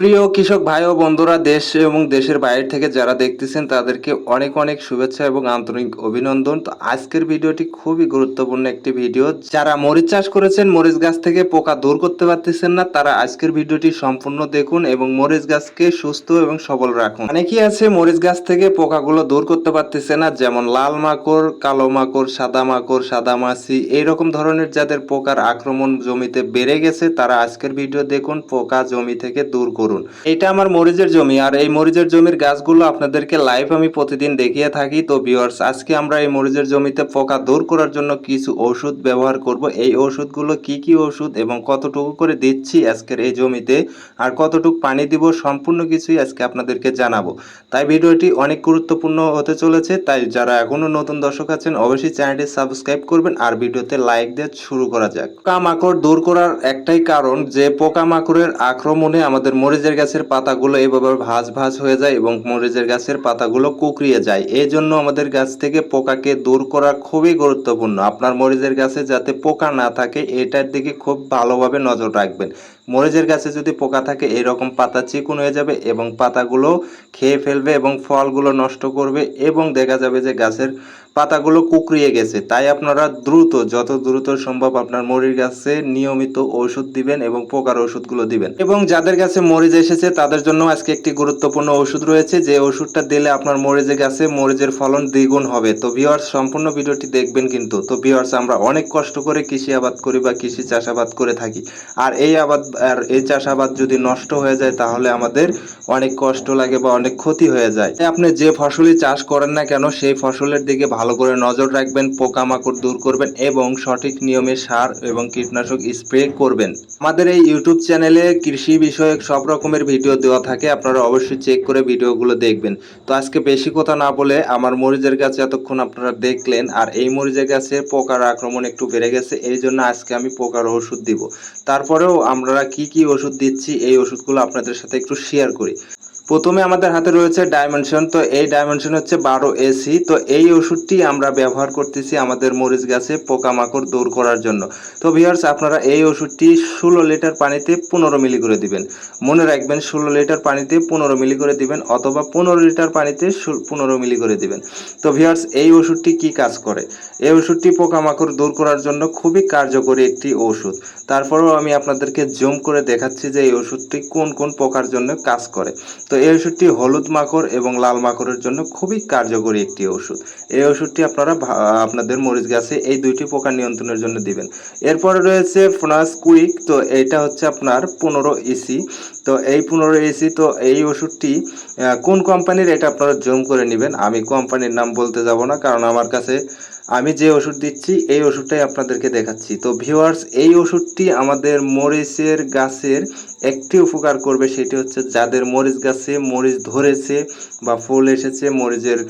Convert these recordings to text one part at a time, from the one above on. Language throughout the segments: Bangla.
প্রিয় কৃষক ভাই ও বন্ধুরা, দেশ এবং দেশের বাইরে থেকে যারা দেখতেছেন, তাদেরকে অনেক অনেক শুভেচ্ছা এবং আন্তরিক অভিনন্দন। তো আজকের ভিডিওটি খুবই গুরুত্বপূর্ণ একটি ভিডিও। যারা মরিচ চাষ করেছেন, মরিচ গাছ থেকে পোকা দূর করতে পারতেছেন না, তারা আজকের ভিডিওটি সম্পূর্ণ দেখুন এবং মরিচ গাছকে সুস্থ এবং সবল রাখুন। অনেকেই আছে মরিচ গাছ থেকে পোকাগুলো দূর করতে পারতেছে না, যেমন লাল মাকড়, কালো মাকড়, সাদা মাকড়, সাদা মাছি, এইরকম ধরনের যাদের পোকার আক্রমণ জমিতে বেড়ে গেছে, তারা আজকের ভিডিও দেখুন, পোকা জমি থেকে দূর করুন। এটা আমার মরিচের জমি, আর এই মরিচের জমির গাছগুলো আপনাদেরকে লাইভ আমি প্রতিদিন দেখিয়ে থাকি। তো ভিউয়ার্স আজকে আমরা এই মরিচের জমিতে পোকা দূর করার জন্য কিছু ওষুধ ব্যবহার করব। এই ওষুধগুলো কি কি ওষুধ এবং কতটুকু করে দিচ্ছি আজকের এই জমিতে, আর কতটুকু পানি দিব সম্পূর্ণ কিছুই আজকে আপনাদেরকে জানাব। তাই ভিডিওটি অনেক গুরুত্বপূর্ণ হতে চলেছে, তাই যারা এখনও নতুন দর্শক আছেন, অবশ্যই চ্যানেলটি সাবস্ক্রাইব করবেন আর ভিডিওতে লাইক দিয়ে শুরু করা যাক। পোকামাকড় দূর করার একটাই কারণ, যে পোকামাকড়ের আক্রমণে আমাদের মরিচের গাছের পাতাগুলো এভাবে ভাঁজ ভাঁজ হয়ে যায় এবং মরিচের গাছের পাতাগুলো কুকড়িয়ে যায়। এই জন্য আমাদের গাছ থেকে পোকাকে দূর করা খুবই গুরুত্বপূর্ণ। আপনার মরিচের গাছে যাতে পোকা না থাকে, এটার দিকে খুব ভালোভাবে নজর রাখবেন। মরিচের গাছে যদি পোকা থাকে, এরকম পাতা চিকুন হয়ে যাবে এবং পাতাগুলো খেয়ে ফেলবে এবং ফলগুলো নষ্ট করবে এবং দেখা যাবে যে গাছের পাতাগুলো কুকড়িয়ে গেছে। তাই আপনারা দ্রুত, যত দ্রুত সম্ভব আপনার মরিচ গাছে নিয়মিত ওষুধ দিবেন এবং পোকার ওষুধগুলো দিবেন। এবং যাদের কাছে মরিচ এসেছে, তাদের জন্য আজকে একটি গুরুত্বপূর্ণ ওষুধ রয়েছে। যে ওষুধটা দিলে আপনার মরিচের গাছে মরিচের ফলন দ্বিগুণ হবে। তো ভিওয়ার্স সম্পূর্ণ ভিডিওটি দেখবেন কিন্তু। তো ভিওয়ার্স আমরা অনেক কষ্ট করে কৃষি আবাদ করি বা কৃষি চাষাবাদ করে থাকি। আর এই আবাদ, আর এই চাষাবাদ যদি নষ্ট হয়ে যায়, তাহলে আমাদের অনেক কষ্ট লাগে বা অনেক ক্ষতি হয়ে যায়। আপনি যে ফসলই চাষ করেন না কেন, সেই ফসলের দিকে ভালো করে নজর রাখবেন, পোকামাকড় দূর করবেন এবং সঠিক নিয়মে সার এবং কীটনাশক স্প্রে করবেন। আমাদের এই ইউটিউব চ্যানেলে কৃষি বিষয়ক সব রকমের ভিডিও দেওয়া থাকে, আপনারা অবশ্যই চেক করে ভিডিওগুলো দেখবেন। তো আজকে বেশি কথা না বলে আমার মরিচের গাছে এতক্ষণ আপনারা দেখলেন, আর এই মরিচের গাছে পোকার আক্রমণ একটু বেড়ে গেছে, এই জন্য আজকে আমি পোকার ওষুধ দিব। তারপরেও আমরা কি কি ওষুধ দিচ্ছি, এই ওষুধগুলো আপনাদের সাথে একটু শেয়ার করি। প্রথমে আমাদের হাতে রয়েছে ডাইমেনশন তো এই ডাইমেনশন হচ্ছে বারো এসি তো এই ওষুধটি আমরা ব্যবহার করতেছি আমাদের মরিচ গাছে পোকামাকড় দূর করার জন্য। তো ভিউয়ার্স আপনারা এই ওষুধটি ষোলো লিটার পানিতে পনেরো মিলি করে দিবেন। মনে রাখবেন, ষোলো লিটার পানিতে পনেরো মিলি করে দিবেন অথবা পনেরো লিটার পানিতে পনেরো মিলি করে দিবেন। তো ভিউয়ার্স এই ওষুধটি কি কাজ করে? এই ওষুধটি পোকামাকড় দূর করার জন্য খুবই কার্যকরী একটি ওষুধ। তারপরেও আমি আপনাদেরকে জুম করে দেখাচ্ছি যে এই ওষুধটি কোন কোন পোকার জন্য কাজ করে। তো এই ওষুধটি হলুদ মাকড় এবং লাল মাকড়ের জন্য খুবই কার্যকরী একটি ওষুধ। এই ওষুধটি আপনারা আপনাদের মরিচ গাছে এই দুইটি পোকা নিয়ন্ত্রণের জন্য দিবেন। এরপরে রয়েছে ফোনাস কুইক, তো এটা হচ্ছে আপনার পনেরো ইসি তো এই পনেরো ইসি তো এই ওষুধটি কোন কোম্পানির এটা আপনারা জুম করে নেবেন। আমি কোম্পানির নাম বলতে যাব না, কারণ আমার কাছে আমি যে ওষুধ দিচ্ছি, এই ওষুধটাই আপনাদেরকে দেখাচ্ছি। তো ভিউয়ার্স এই ওষুধটি আমাদের মরিচের গাছের একটি উপকার করবে, সেটি হচ্ছে যাদের মরিচ গাছে মরিচ ধরেছে বা ফুল এসেছে, মরিচের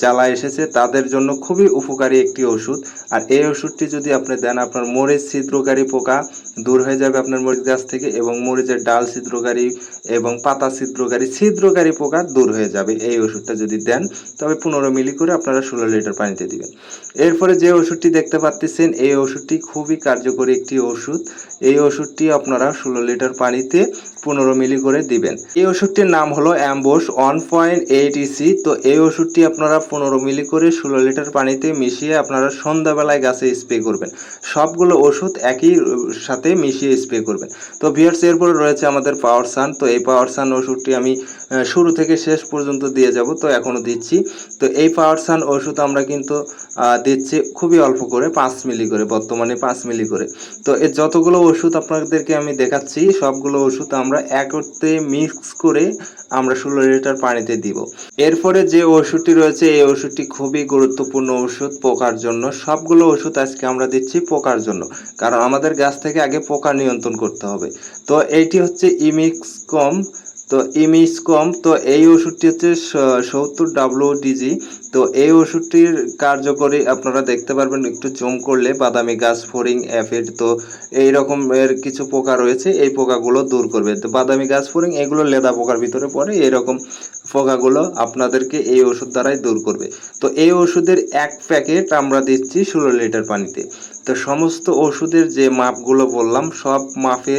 জ্বালা এসেছে, তাদের জন্য খুবই উপকারী একটি ওষুধ। আর এই ওষুধটি যদি আপনি দেন, আপনার মরিচ ছিদ্রকারী পোকা দূর হয়ে যাবে আপনার মরিচ গাছ থেকে এবং মরিচের ডাল ছিদ্রকারী এবং পাতা ছিদ্রকারী ছিদ্রকারী পোকা দূর হয়ে যাবে। এই ওষুধটা যদি দেন, তবে পনেরো মিলি করে আপনারা ষোলো লিটার পানিতে দিবেন। এরপরে যে ওষুধটি দেখতে পাচ্ছেন এই ওষুধটি খুবই কার্যকরী একটি ওষুধ। এই ওষুধটি আপনারা ষোলো লিটার পানিতে পনেরো মিলি করে দিবেন। এই ওষুধটির নাম হলো অ্যাম্বোস ওয়ান পয়েন্ট এইট ইসি। তো এই ওষুধটি আপনারা পনেরো মিলি করে ষোলো লিটার পানিতে মিশিয়ে আপনারা সন্ধ্যাবেলায় গাছে স্প্রে করবেন। সবগুলো ওষুধ একই সাথে মিশিয়ে স্প্রে করবেন। তো ভিয়ার্স এরপরে রয়েছে আমাদের পাওয়ার সান। তো এই পাওয়ার সান ওষুধটি আমি শুরু থেকে শেষ পর্যন্ত দিয়ে যাব। তো এখনও দিচ্ছি। তো এই পাওয়ার সান ওষুধ আমরা কিন্তু দিচ্ছি খুবই অল্প করে, পাঁচ মিলি করে, বর্তমানে পাঁচ মিলি করে। তো এর যতগুলো ওষুধ আপনাদেরকে আমি দেখাচ্ছি, সবগুলো ওষুধ আমরা একত্রে মিক্স করে আমরা ষোলো লিটার পানিতে দিব। এরপরে যে ওষুধটি রয়েছে, এই ওষুধটি খুবই গুরুত্বপূর্ণ ওষুধ, পোকার জন্য। সবগুলো ওষুধ আজকে আমরা দিচ্ছি পোকার জন্য, কারণ আমাদের গাছ থেকে আগে পোকা নিয়ন্ত্রণ করতে হবে। তো এইটি হচ্ছে ইমিক্স কম তো ইমিক্স কম তো এই ওষুধটি হচ্ছে সত্তর ডাব্লিউ ডিজি তো এই ওষুধটির কার্যকরী আপনারা দেখতে পারবেন একটু জুম করলে, বাদামি গাছ ফোরিং অ্যাফিড তো এই রকমের কিছু পোকা রয়েছে, এই পোকাগুলো দূর করবে। তো বাদামি গাছ ফোরিং এগুলো লেদা পোকার ভিতরে পড়ে এরকম পোকাগুলো আপনাদেরকে এই ওষুধ দ্বারাই দূর করবে। তো এই ওষুধের এক প্যাকেট আমরা দিচ্ছি ষোলো লিটার পানিতে। তো সমস্ত ওষুধের যে মাপগুলো বললাম, সব মাপে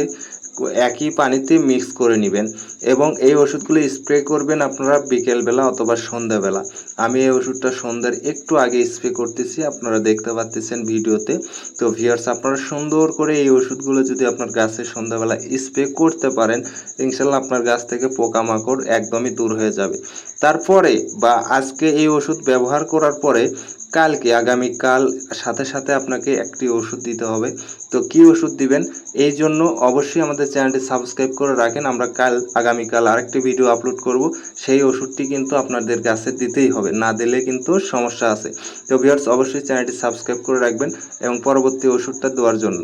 একই পানিতে মিক্স করে নেবেন এবং এই ওষুধগুলো স্প্রে করবেন আপনারা বিকেলবেলা অথবা সন্ধ্যাবেলা। আমি এই ওষুধটা সন্ধ্যার একটু আগে স্প্রে করতেছি, আপনারা দেখতে পাচ্ছেন ভিডিওতে। তো ভিউয়ার্স আপনারা সুন্দর করে এই ওষুধগুলো যদি আপনার গাছে সন্ধ্যাবেলা স্প্রে করতে পারেন ইনশাল্লাহ আপনার গাছ থেকে পোকামাকড় একদমই দূর হয়ে যাবে। তারপরে বা আজকে এই ওষুধ ব্যবহার করার পরে কালকে আগামীকাল সাথে সাথে আপনাকে একটি ওষুধ দিতে হবে। তো কি ওষুধ দিবেন? এই জন্য অবশ্যই আমাদের চ্যানেলটি সাবস্ক্রাইব করে রাখেন। আমরা কাল আগামীকাল আরেকটি ভিডিও আপলোড করব। সেই ওষুধটি কিন্তু আপনাদের কাছে দিতেই হবে। না দিলে কিন্তু সমস্যা আছে। তো ভিউয়ার্স, অবশ্যই চ্যানেলটি সাবস্ক্রাইব করে রাখবেন এবং পরবর্তী ওষুধটা দেওয়ার জন্য।